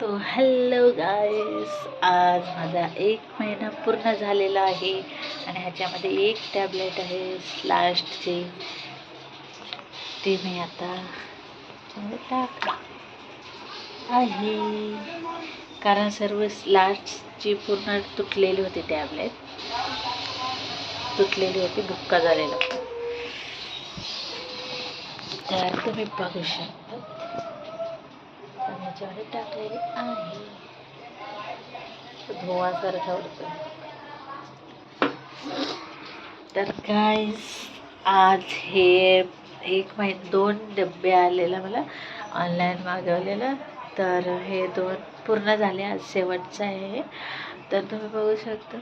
तो hello guys आज माझा एक महिना पूर्ण झालेला आहे आणि ह्याच्यामध्ये एक टॅबलेट आहे लास्टची ती मी आता टाक आहे. कारण सर्व लास्टची पूर्ण तुटलेली होती टॅबलेट तुटलेली होती बुक्का झालेला. तर तुम्ही बघू शकता. तर ह्याच्यामध्ये टाकलेली आहे. धुवासारखा उडतो तर काय आज हे एक महिने दोन डबे आलेला मला ऑनलाईन मागवलेलं. तर हे दोन पूर्ण झाले आज शेवटचं आहे. हे. तर तुम्ही बघू शकता.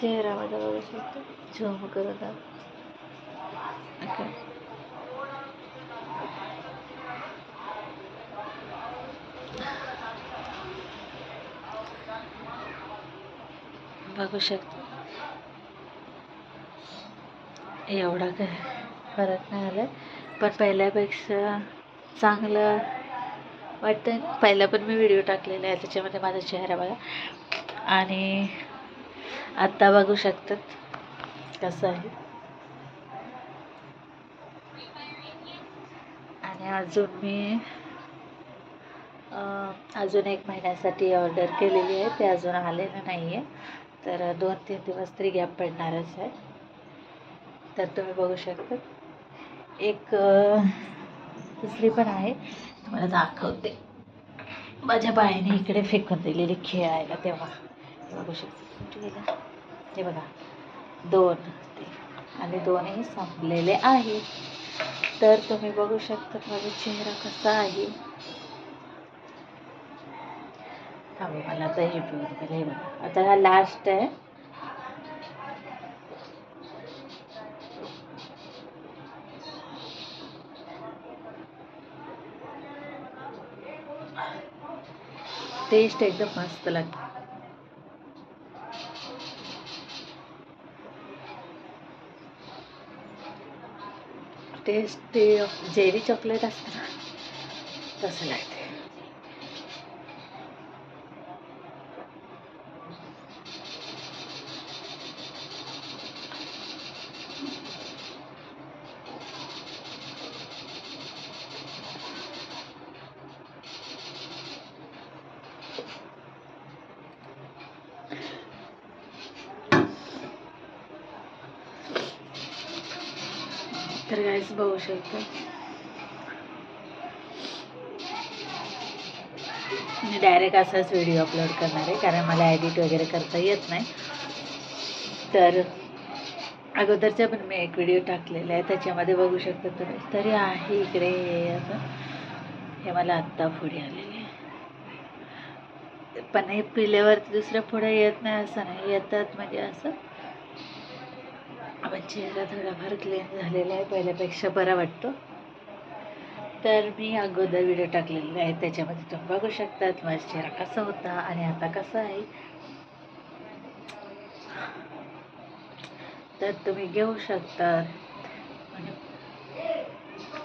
चेहरा माझा बघू शकता. झूम करू द्या ओके बघू शकता. एवढा काय? फरक नाही आला. पण पहिल्यापेक्षा चांगलं वाटतं पहिला पण मी व्हिडिओ टाकलेला आहे त्याच्यामध्ये माझा चेहरा बघा. आणि आत्ता बघू शकतात कसं आहे. आणि अजून मी अजून एक महिन्यासाठी ऑर्डर केलेली आहे ते अजून आलेलं नाही आहे तर दोन तीन दिवस तरी गॅप पडणारच आहे. तर तुम्ही बघू शकता. एक दुसरी पण आहे. तुम्हाला दाखवते. माझ्या बाईने इकडे फेकून दिलेली खेळायला तेव्हा. बघू शकता. कुठे हे बघा. दोन. ते आणि दोनही संपलेले आहे तर तुम्ही बघू शकता माझा चेहरा कसा आहे. थांबा मला आता हे पिऊन पहिलं हे बघा. आता हा लास्ट आहे. टेस्ट एकदम मस्त लागते. टेस्ट ते जेरी चॉकलेट असतं ना तसं लागते. तर गाईस बघू शकता. मी डायरेक्ट असाच व्हिडिओ अपलोड करणार आहे कारण मला एडिट वगैरे करता येत नाही. तर अगोदरचा पण मी एक व्हिडिओ टाकलेला आहे त्याच्यामध्ये बघू शकता तुम्ही. तरी आहे इकडे हे असं. हे मला आत्ता पुढे आलेले आहे. पण हे पिल्यावरती दुसऱ्या पुढे येत नाही असं नाही. येतात म्हणजे असं. आपण चेहरा थोडाफार क्लीन झालेला आहे पहिल्यापेक्षा बरा वाटतो. तर मी अगोदर व्हिडिओ टाकलेले आहे त्याच्यामध्ये तुम्ही बघू शकतात माझा चेहरा कसा होता आणि आता कसा आहे. तर तुम्ही घेऊ शकतात.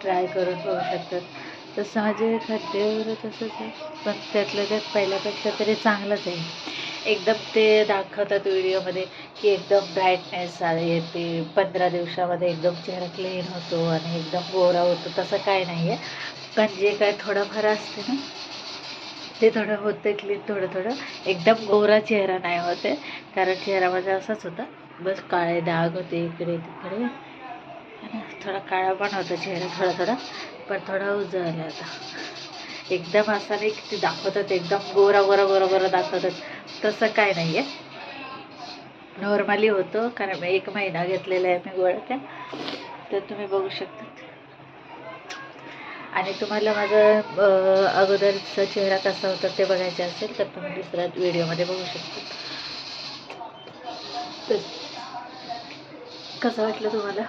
ट्राय करून बघू शकतात. तसं माझे खड्डेवर वगैरे तसंच आहे पण त्यातलं त्यात पहिल्यापेक्षा तरी चांगलंच आहे. एकदम ते दाखवतात व्हिडिओमध्ये की एकदम ब्राईटनेस येते पंधरा दिवसामध्ये एकदम चेहरा क्लीन होतो आणि एकदम गोरा होतो तसं काय नाही आहे पण जे काय थोडंफार असते ना ते थोडं होतं क्लीन थोडं थोडं एकदम गोरा चेहरा नाही होते. कारण चेहरा माझा असाच होता. बस काळे डाग होते इकडे तिकडे. थोडा काळा पण होता चेहरा थोडा थोडा. पण थोडा उजळला होता. एकदम असा नाही की ते दाखवतात एकदम गोरा गोरा गोरा गोरा दाखवतात. तसं काय नाही आहे नॉर्मली होतं कारण मी एक महिना घेतलेला आहे मी गोळ्या त्या तर तुम्ही बघू शकता आणि तुम्हाला माझा अगोदरचा चेहरा कसा होता ते बघायचे असेल तर तुम्ही दुसऱ्या व्हिडिओमध्ये बघू शकता. तर कसं वाटलं तुम्हाला?